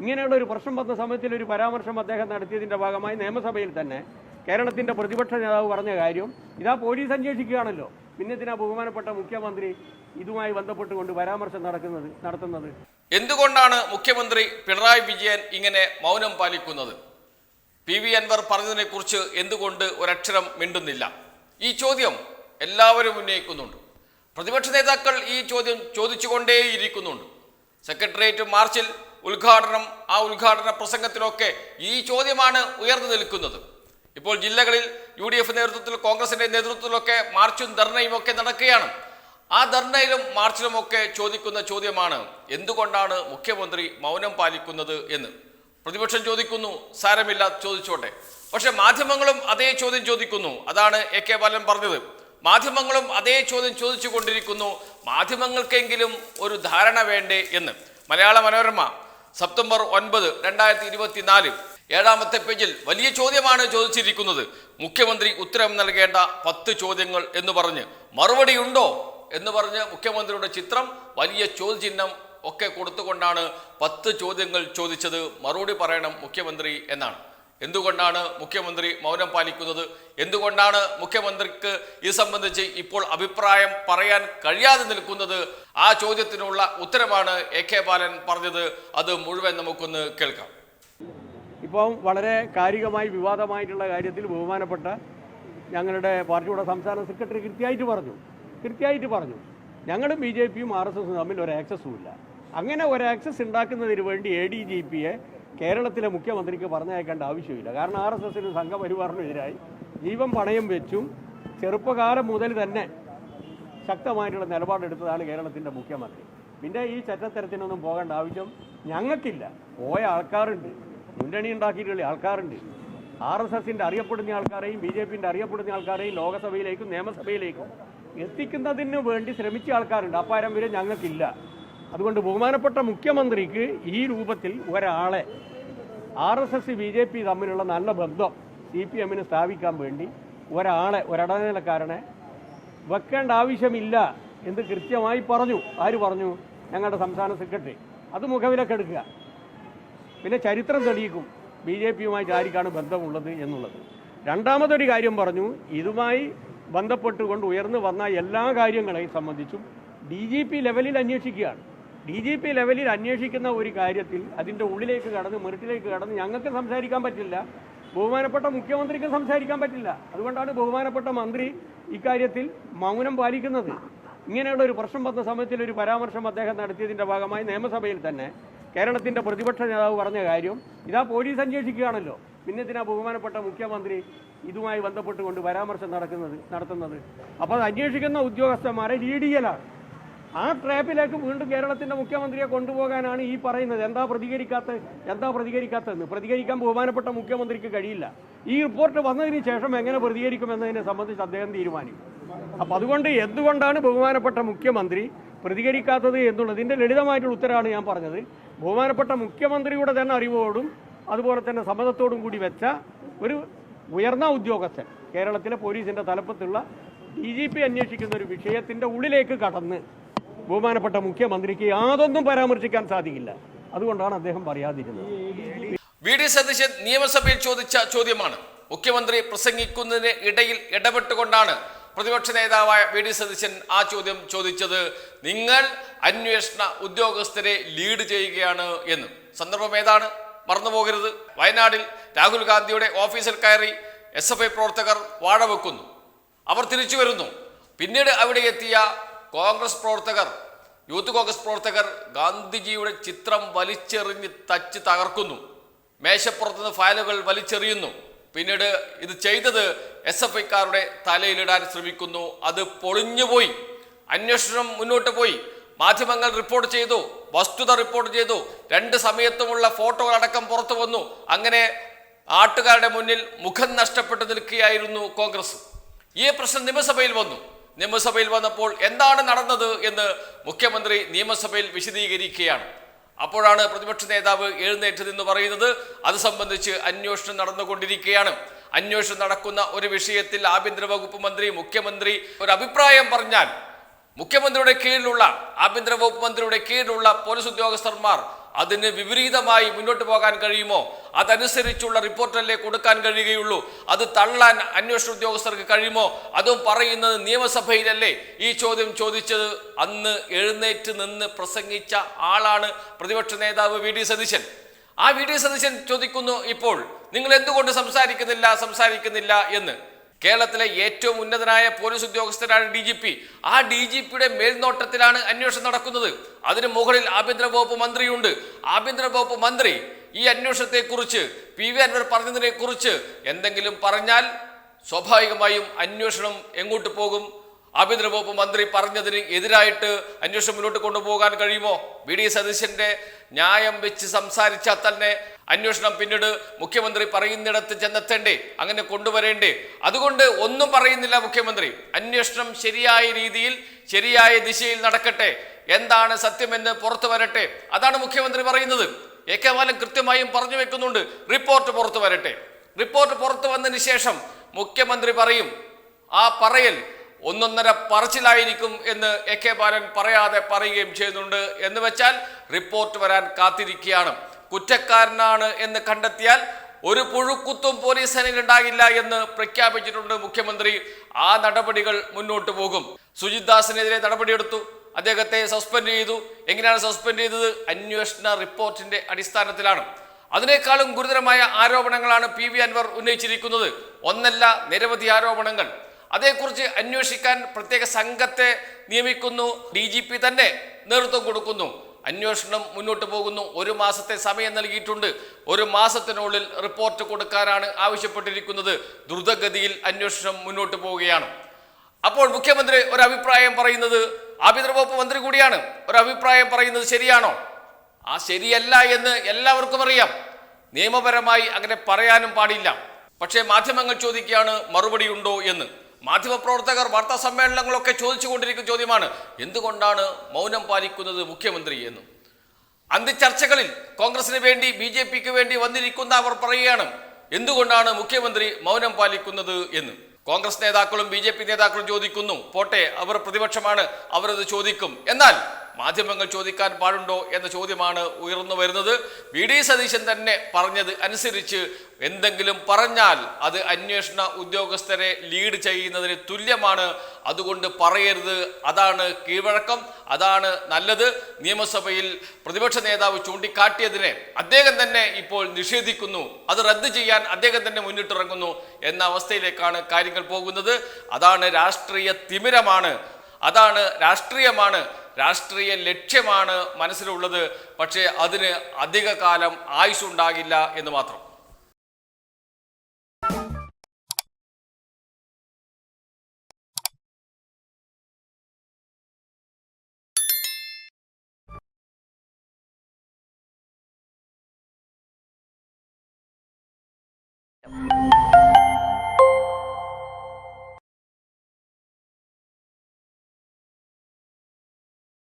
ഇങ്ങനെയുള്ള ഒരു പ്രശ്നം വന്ന സമയത്തിൽ ഒരു പരാമർശം അദ്ദേഹം നടത്തിയതിന്റെ ഭാഗമായി നിയമസഭയിൽ തന്നെ കേരളത്തിന്റെ പ്രതിപക്ഷ നേതാവ് പറഞ്ഞ കാര്യം ഇതാ പോലീസ് അന്വേഷിക്കുകയാണല്ലോ. പിന്നെ ഇതിനാ ബഹുമാനപ്പെട്ട മുഖ്യമന്ത്രി ഇതുമായി ബന്ധപ്പെട്ടുകൊണ്ട് പരാമർശം നടക്കുന്നത് നടത്തുന്നത്. എന്തുകൊണ്ടാണ് മുഖ്യമന്ത്രി പിണറായി വിജയൻ ഇങ്ങനെ മൗനം പാലിക്കുന്നത്? പി വി അൻവർ പറഞ്ഞതിനെക്കുറിച്ച് എന്തുകൊണ്ട് ഒരക്ഷരം മിണ്ടുന്നില്ല? ഈ ചോദ്യം എല്ലാവരും ഉന്നയിക്കുന്നുണ്ട്. പ്രതിപക്ഷ നേതാക്കൾ ഈ ചോദ്യം ചോദിച്ചുകൊണ്ടേയിരിക്കുന്നുണ്ട്. സെക്രട്ടേറിയറ്റ് മാർച്ചിൽ ഉദ്ഘാടനം ആ ഉദ്ഘാടന പ്രസംഗത്തിലൊക്കെ ഈ ചോദ്യമാണ് ഉയർന്നു നിൽക്കുന്നത്. ഇപ്പോൾ ജില്ലകളിൽ യു ഡി എഫ് നേതൃത്വത്തിൽ കോൺഗ്രസിന്റെ നേതൃത്വത്തിലൊക്കെ മാർച്ചും ധർണയും ഒക്കെ നടക്കുകയാണ്. ആ ധർണയിലും മാർച്ചിലുമൊക്കെ ചോദിക്കുന്ന ചോദ്യമാണ് എന്തുകൊണ്ടാണ് മുഖ്യമന്ത്രി മൗനം പാലിക്കുന്നത് എന്ന്? പ്രതിപക്ഷം ചോദിക്കുന്നു സാരമില്ല ചോദിച്ചോട്ടെ. പക്ഷെ മാധ്യമങ്ങളും അതേ ചോദ്യം ചോദിക്കുന്നു അതാണ് എ കെ ബാലൻ പറഞ്ഞത്. മാധ്യമങ്ങളും അതേ ചോദ്യം ചോദിച്ചു കൊണ്ടിരിക്കുന്നു മാധ്യമങ്ങൾക്കെങ്കിലും ഒരു ധാരണ വേണ്ടേ എന്ന്? മലയാള മനോരമ സെപ്റ്റംബർ ഒൻപത് രണ്ടായിരത്തി ഇരുപത്തിനാല് ഏഴാമത്തെ പേജിൽ വലിയ ചോദ്യമാണ് ചോദിച്ചിരിക്കുന്നത്. മുഖ്യമന്ത്രി ഉത്തരം നൽകേണ്ട പത്ത് ചോദ്യങ്ങൾ എന്ന് പറഞ്ഞ് മറുപടിയുണ്ടോ എന്ന് പറഞ്ഞ് മുഖ്യമന്ത്രിയുടെ ചിത്രം വലിയ ചോദ്യചിഹ്നം ഒക്കെ കൊടുത്തുകൊണ്ടാണ് പത്ത് ചോദ്യങ്ങൾ ചോദിച്ചത്. മറുപടി പറയണം മുഖ്യമന്ത്രി എന്നാണ്. എന്തുകൊണ്ടാണ് മുഖ്യമന്ത്രി മൗനം പാലിക്കുന്നത്? എന്തുകൊണ്ടാണ് മുഖ്യമന്ത്രിക്ക് ഇത് സംബന്ധിച്ച് ഇപ്പോൾ അഭിപ്രായം പറയാൻ കഴിയാതെ നിൽക്കുന്നത്? ആ ചോദ്യത്തിനുള്ള ഉത്തരമാണ് എ കെ ബാലൻ പറഞ്ഞത്. അത് മുഴുവൻ നമുക്കൊന്ന് കേൾക്കാം. ഇപ്പം വളരെ കാര്യമായി വിവാദമായിട്ടുള്ള കാര്യത്തിൽ ബഹുമാനപ്പെട്ട ഞങ്ങളുടെ പാർട്ടിയുടെ സംസ്ഥാന സെക്രട്ടറി കൃത്യമായിട്ട് പറഞ്ഞു. കൃത്യമായിട്ട് പറഞ്ഞു. ഞങ്ങളും ബി ജെ പിയും ആർ എസ് എസും തമ്മിൽ ഒരു ആക്സസും ഇല്ല. അങ്ങനെ ഒരു ആക്സസ് ഉണ്ടാക്കുന്നതിന് വേണ്ടി എ ഡി ജി പിയെ കേരളത്തിലെ മുഖ്യമന്ത്രിക്ക് പറഞ്ഞയക്കേണ്ട ആവശ്യമില്ല. കാരണം ആർ എസ് എസിന് സംഘപരിവാറിനെതിരായി ജീവൻ പണയം വെച്ചും ചെറുപ്പകാലം മുതൽ തന്നെ ശക്തമായിട്ടുള്ള നിലപാടെടുത്തതാണ് കേരളത്തിന്റെ മുഖ്യമന്ത്രി. പിന്നെ ഈ ചറ്റത്തരത്തിനൊന്നും പോകേണ്ട ആവശ്യം ഞങ്ങൾക്കില്ല. പോയ ആൾക്കാരുണ്ട്. മുന്നണി ഉണ്ടാക്കിയിട്ടുള്ള ആൾക്കാരുണ്ട്. ആർ എസ് എസിന്റെ അറിയപ്പെടുന്ന ആൾക്കാരെയും ബി ജെ പിന്റെ അറിയപ്പെടുന്ന ആൾക്കാരെയും ലോകസഭയിലേക്കും നിയമസഭയിലേക്കും എത്തിക്കുന്നതിന് വേണ്ടി ശ്രമിച്ച ആൾക്കാരുണ്ട്. അപ്പാരം വരെ ഞങ്ങൾക്കില്ല. അതുകൊണ്ട് ബഹുമാനപ്പെട്ട മുഖ്യമന്ത്രിക്ക് ഈ രൂപത്തിൽ ഒരാളെ R S S B J P തമ്മിലുള്ള നല്ല ബന്ധം സി പി എമ്മിന് സ്ഥാപിക്കാൻ വേണ്ടി ഒരാളെ ഒരിടനിലക്കാരനെ വെക്കേണ്ട ആവശ്യമില്ല എന്ന് കൃത്യമായി പറഞ്ഞു. ആര് പറഞ്ഞു? ഞങ്ങളുടെ സംസ്ഥാന സെക്രട്ടറി. അത് മുഖവിലക്കെടുക്കുക പിന്നെ ചരിത്രം തെളിയിക്കും ബി ജെ പിയുമായിട്ട് ആർക്കാണ് ബന്ധമുള്ളത് എന്നുള്ളത്. രണ്ടാമതൊരു കാര്യം പറഞ്ഞു ഇതുമായി ബന്ധപ്പെട്ടുകൊണ്ട് ഉയർന്നു വന്ന എല്ലാ കാര്യങ്ങളെയും സംബന്ധിച്ചും ഡി ജി പി ലെവലിൽ അന്വേഷിക്കുകയാണ്. ഡി ജി പി ലെവലിൽ അന്വേഷിക്കുന്ന ഒരു കാര്യത്തിൽ അതിന്റെ ഉള്ളിലേക്ക് കടന്ന് മെറിറ്റിലേക്ക് കടന്ന് ഞങ്ങൾക്ക് സംസാരിക്കാൻ പറ്റില്ല. ബഹുമാനപ്പെട്ട മുഖ്യമന്ത്രിക്ക് സംസാരിക്കാൻ പറ്റില്ല. അതുകൊണ്ടാണ് ബഹുമാനപ്പെട്ട മന്ത്രി ഇക്കാര്യത്തിൽ മൗനം പാലിക്കുന്നത്. ഇങ്ങനെയുള്ള ഒരു പ്രശ്നം വന്ന സമയത്തിൽ ഒരു പരാമർശം അദ്ദേഹം നടത്തിയതിന്റെ ഭാഗമായി നിയമസഭയിൽ തന്നെ കേരളത്തിന്റെ പ്രതിപക്ഷ നേതാവ് പറഞ്ഞ കാര്യം ഇതാ പോലീസ് അന്വേഷിക്കുകയാണല്ലോ. പിന്നെ ഇതിനാ ബഹുമാനപ്പെട്ട മുഖ്യമന്ത്രി ഇതുമായി ബന്ധപ്പെട്ടുകൊണ്ട് പരാമർശം നടക്കുന്നത് നടത്തുന്നത്? അപ്പോൾ അത് അന്വേഷിക്കുന്ന ഉദ്യോഗസ്ഥന്മാരെ ലീഡ് ചെയ്യലാണ് ആ ട്രാപ്പിലേക്ക് വീണ്ടും കേരളത്തിന്റെ മുഖ്യമന്ത്രിയെ കൊണ്ടുപോകാനാണ് ഈ പറയുന്നത്. എന്താ പ്രതികരിക്കാത്ത എന്താ പ്രതികരിക്കാത്തതെന്ന്? പ്രതികരിക്കാൻ ബഹുമാനപ്പെട്ട മുഖ്യമന്ത്രിക്ക് കഴിയില്ല. ഈ റിപ്പോർട്ട് വന്നതിന് ശേഷം എങ്ങനെ പ്രതികരിക്കുമെന്നതിനെ സംബന്ധിച്ച് അദ്ദേഹം തീരുമാനിക്കും. അപ്പൊ അതുകൊണ്ട് എന്തുകൊണ്ടാണ് ബഹുമാനപ്പെട്ട മുഖ്യമന്ത്രി പ്രതികരിക്കാത്തത് എന്നുള്ളതിന്റെ ലളിതമായിട്ടുള്ള ഉത്തരമാണ് ഞാൻ പറഞ്ഞത്. ബഹുമാനപ്പെട്ട മുഖ്യമന്ത്രിയുടെ തന്നെ അറിവോടും അതുപോലെ തന്നെ സമ്മതത്തോടും കൂടി വെച്ച ഒരു ഉയർന്ന ഉദ്യോഗസ്ഥൻ കേരളത്തിലെ പോലീസിന്റെ തലപ്പത്തുള്ള ഡി ജി പി അന്വേഷിക്കുന്ന ഒരു വിഷയത്തിന്റെ ഉള്ളിലേക്ക് കടന്ന് ബഹുമാനപ്പെട്ട മുഖ്യമന്ത്രിക്ക് യാതൊന്നും പരാമർശിക്കാൻ സാധിക്കില്ല. അതുകൊണ്ടാണ് അദ്ദേഹം പറയാതിരുന്നത്. വി ഡി സതീശൻ നിയമസഭയിൽ ചോദിച്ച ചോദ്യമാണ്. മുഖ്യമന്ത്രി പ്രസംഗിക്കുന്നതിന് ഇടയിൽ ഇടപെട്ടുകൊണ്ടാണ് പ്രതിപക്ഷ നേതാവായ വി ഡി സതീശൻ ആ ചോദ്യം ചോദിച്ചത്. നിങ്ങൾ അന്വേഷണ ഉദ്യോഗസ്ഥരെ ലീഡ് ചെയ്യുകയാണ് എന്ന്. സന്ദർഭം ഏതാണ്? മറന്നുപോകരുത്. വയനാടിൽ രാഹുൽ ഗാന്ധിയുടെ ഓഫീസിൽ കയറി എസ് എഫ് ഐ പ്രവർത്തകർ വാഴ വെക്കുന്നു അവർ തിരിച്ചു വരുന്നു. പിന്നീട് അവിടെ എത്തിയ കോൺഗ്രസ് പ്രവർത്തകർ യൂത്ത് കോൺഗ്രസ് പ്രവർത്തകർ ഗാന്ധിജിയുടെ ചിത്രം വലിച്ചെറിഞ്ഞ് തച്ച് തകർക്കുന്നു. മേശപ്പുറത്ത് നിന്ന് ഫയലുകൾ വലിച്ചെറിയുന്നു. പിന്നീട് ഇത് ചെയ്തത് എസ് എഫ് ഐക്കാരുടെ തലയിലിടാൻ ശ്രമിക്കുന്നു. അത് പൊളിഞ്ഞുപോയി. അന്വേഷണം മുന്നോട്ട് പോയി. മാധ്യമങ്ങൾ റിപ്പോർട്ട് ചെയ്തു. വസ്തുത റിപ്പോർട്ട് ചെയ്തു. രണ്ട് സമയത്തുമുള്ള ഫോട്ടോകൾ അടക്കം പുറത്തു വന്നു. അങ്ങനെ നാട്ടുകാരുടെ മുന്നിൽ മുഖം നഷ്ടപ്പെട്ടു നിൽക്കുകയായിരുന്നു കോൺഗ്രസ്. ഈ പ്രശ്നം നിയമസഭയിൽ വന്നു. നിയമസഭയിൽ വന്നപ്പോൾ എന്താണ് നടന്നത് എന്ന് മുഖ്യമന്ത്രി നിയമസഭയിൽ വിശദീകരിക്കുകയാണ്. അപ്പോഴാണ് പ്രതിപക്ഷ നേതാവ് എഴുന്നേറ്റ് നിന്ന് പറയുന്നത് അത് സംബന്ധിച്ച് അന്വേഷണം നടന്നുകൊണ്ടിരിക്കുകയാണ്. അന്വേഷണം നടക്കുന്ന ഒരു വിഷയത്തിൽ ആഭ്യന്തര വകുപ്പ് മന്ത്രി മുഖ്യമന്ത്രി ഒരു അഭിപ്രായം പറഞ്ഞാൽ മുഖ്യമന്ത്രിയുടെ കീഴിലുള്ള ആഭ്യന്തര വകുപ്പ് മന്ത്രിയുടെ കീഴിലുള്ള പോലീസ് ഉദ്യോഗസ്ഥന്മാർ അതിന് വിപരീതമായി മുന്നോട്ട് പോകാൻ കഴിയുമോ? അതനുസരിച്ചുള്ള റിപ്പോർട്ടല്ലേ കൊടുക്കാൻ കഴിയുകയുള്ളൂ. അത് തള്ളാൻ അന്വേഷണ ഉദ്യോഗസ്ഥർക്ക് കഴിയുമോ? അതും പറയുന്നത് നിയമസഭയിലല്ലേ? ഈ ചോദ്യം ചോദിച്ചത് അന്ന് എഴുന്നേറ്റ് നിന്ന് പ്രസംഗിച്ച ആളാണ് പ്രതിപക്ഷ നേതാവ് വി. ഡി. സതീശൻ. ആ വി. ഡി. സതീശൻ ചോദിക്കുന്നു ഇപ്പോൾ നിങ്ങൾ എന്തുകൊണ്ട് സംസാരിക്കുന്നില്ല സംസാരിക്കുന്നില്ല എന്ന്. കേരളത്തിലെ ഏറ്റവും ഉന്നതനായ പോലീസ് ഉദ്യോഗസ്ഥരാണ് ഡി ജി പി. ആ ഡി ജി പിയുടെ മേൽനോട്ടത്തിലാണ് അന്വേഷണം നടക്കുന്നത്. അതിന് മുകളിൽ ആഭ്യന്തര വകുപ്പ് മന്ത്രിയുണ്ട്. ആഭ്യന്തര വകുപ്പ് മന്ത്രി ഈ അന്വേഷണത്തെക്കുറിച്ച് പി വി അൻവർ പറഞ്ഞതിനെ കുറിച്ച് എന്തെങ്കിലും പറഞ്ഞാൽ സ്വാഭാവികമായും അന്വേഷണം എങ്ങോട്ട് പോകും? ആഭ്യന്തര വകുപ്പ് മന്ത്രി പറഞ്ഞതിന് എതിരായിട്ട് അന്വേഷണം മുന്നോട്ട് കൊണ്ടുപോകാൻ കഴിയുമോ? വി ഡി സതീശന്റെ ന്യായം വെച്ച് സംസാരിച്ചാൽ തന്നെ അന്വേഷണം പിന്നീട് മുഖ്യമന്ത്രി പറയുന്നിടത്ത് ചെന്നെത്തേണ്ടേ അങ്ങനെ കൊണ്ടുവരേണ്ടേ. അതുകൊണ്ട് ഒന്നും പറയുന്നില്ല മുഖ്യമന്ത്രി. അന്വേഷണം ശരിയായ രീതിയിൽ ശരിയായ ദിശയിൽ നടക്കട്ടെ. എന്താണ് സത്യമെന്ന് പുറത്തു വരട്ടെ. അതാണ് മുഖ്യമന്ത്രി പറയുന്നത്. എ കെ ബാലൻ കൃത്യമായും പറഞ്ഞു വെക്കുന്നുണ്ട്. റിപ്പോർട്ട് പുറത്തു വരട്ടെ. റിപ്പോർട്ട് പുറത്തു വന്നതിന് ശേഷം മുഖ്യമന്ത്രി പറയും ആ പറയൽ ഒന്നൊന്നര പറച്ചിലായിരിക്കും എന്ന് എ കെ ബാലൻ പറയാതെ പറയുകയും ചെയ്യുന്നുണ്ട് എന്ന് വെച്ചാൽ റിപ്പോർട്ട് വരാൻ കാത്തിരിക്കുകയാണ്. കുറ്റക്കാരനാണ് എന്ന് കണ്ടെത്തിയാൽ ഒരു പുഴുക്കുത്തും പോലീസ് സേനയിൽ ഉണ്ടാകില്ല എന്ന് പ്രഖ്യാപിച്ചിട്ടുണ്ട് മുഖ്യമന്ത്രി. ആ നടപടികൾ മുന്നോട്ട് പോകും. സുജിത് ദാസിനെതിരെ നടപടിയെടുത്തു. അദ്ദേഹത്തെ സസ്പെൻഡ് ചെയ്തു. എങ്ങനെയാണ് സസ്പെൻഡ് ചെയ്തത്? അന്വേഷണ റിപ്പോർട്ടിന്റെ അടിസ്ഥാനത്തിലാണ്. അതിനേക്കാളും ഗുരുതരമായ ആരോപണങ്ങളാണ് പി വി അൻവർ ഉന്നയിച്ചിരിക്കുന്നത്. ഒന്നല്ല നിരവധി ആരോപണങ്ങൾ. അതേക്കുറിച്ച് അന്വേഷിക്കാൻ പ്രത്യേക സംഘത്തെ നിയമിക്കുന്നു. ഡി ജി പി തന്നെ നേതൃത്വം കൊടുക്കുന്നു. അന്വേഷണം മുന്നോട്ട് പോകുന്നു. ഒരു മാസത്തെ സമയം നൽകിയിട്ടുണ്ട്. ഒരു മാസത്തിനുള്ളിൽ റിപ്പോർട്ട് കൊടുക്കാനാണ് ആവശ്യപ്പെട്ടിരിക്കുന്നത്. ദ്രുതഗതിയിൽ അന്വേഷണം മുന്നോട്ട് പോവുകയാണ്. അപ്പോൾ മുഖ്യമന്ത്രി ഒരു അഭിപ്രായം പറയുന്നത് ആഭ്യന്തര വകുപ്പ് മന്ത്രി കൂടിയാണ്. ഒരു അഭിപ്രായം പറയുന്നത് ശരിയാണോ? ആ ശരിയല്ല എന്ന് എല്ലാവർക്കും അറിയാം. നിയമപരമായി അങ്ങനെ പറയാനും പാടില്ല. പക്ഷേ മാധ്യമങ്ങൾ ചോദിക്കുകയാണ് മറുപടി ഉണ്ടോ എന്ന്. മാധ്യമപ്രവർത്തകർ വാർത്താ സമ്മേളനങ്ങളൊക്കെ ചോദിച്ചുകൊണ്ടിരിക്കുന്ന ചോദ്യമാണ് എന്തുകൊണ്ടാണ് മൗനം പാലിക്കുന്നത് മുഖ്യമന്ത്രി എന്ന്? അന്ത്യചർച്ചകളിൽ കോൺഗ്രസിന് വേണ്ടി ബി ജെ പിക്ക് വേണ്ടി വന്നിരിക്കുന്ന അവർ പറയുകയാണ് എന്തുകൊണ്ടാണ് മുഖ്യമന്ത്രി മൗനം പാലിക്കുന്നത് എന്ന്? കോൺഗ്രസ് നേതാക്കളും ബി നേതാക്കളും ചോദിക്കുന്നു പോട്ടെ അവർ പ്രതിപക്ഷമാണ് അവരത് ചോദിക്കും. എന്നാൽ മാധ്യമങ്ങൾ ചോദിക്കാൻ പാടുണ്ടോ എന്ന ചോദ്യമാണ് ഉയർന്നു വരുന്നത്. വി. ഡി. സതീശൻ തന്നെ പറഞ്ഞത് അനുസരിച്ച് എന്തെങ്കിലും പറഞ്ഞാൽ അത് അന്വേഷണ ഉദ്യോഗസ്ഥരെ ലീഡ് ചെയ്യുന്നതിന് തുല്യമാണ്. അതുകൊണ്ട് പറയരുത്. അതാണ് കീഴ്വഴക്കം. അതാണ് നല്ലത്. നിയമസഭയിൽ പ്രതിപക്ഷ നേതാവ് ചൂണ്ടിക്കാട്ടിയതിനെ അദ്ദേഹം തന്നെ ഇപ്പോൾ നിഷേധിക്കുന്നു. അത് റദ്ദ് ചെയ്യാൻ അദ്ദേഹം തന്നെ മുന്നിട്ടിറങ്ങുന്നു എന്ന അവസ്ഥയിലേക്കാണ് കാര്യങ്ങൾ പോകുന്നത്. അതാണ് രാഷ്ട്രീയ തിമിരമാണ്. അതാണ് രാഷ്ട്രീയമാണ്. രാഷ്ട്രീയ ലക്ഷ്യമാണ് മനസ്സിലുള്ളത്. പക്ഷേ അതിന് അധിക കാലം ആയുസ്സുണ്ടാകില്ല എന്ന് മാത്രം.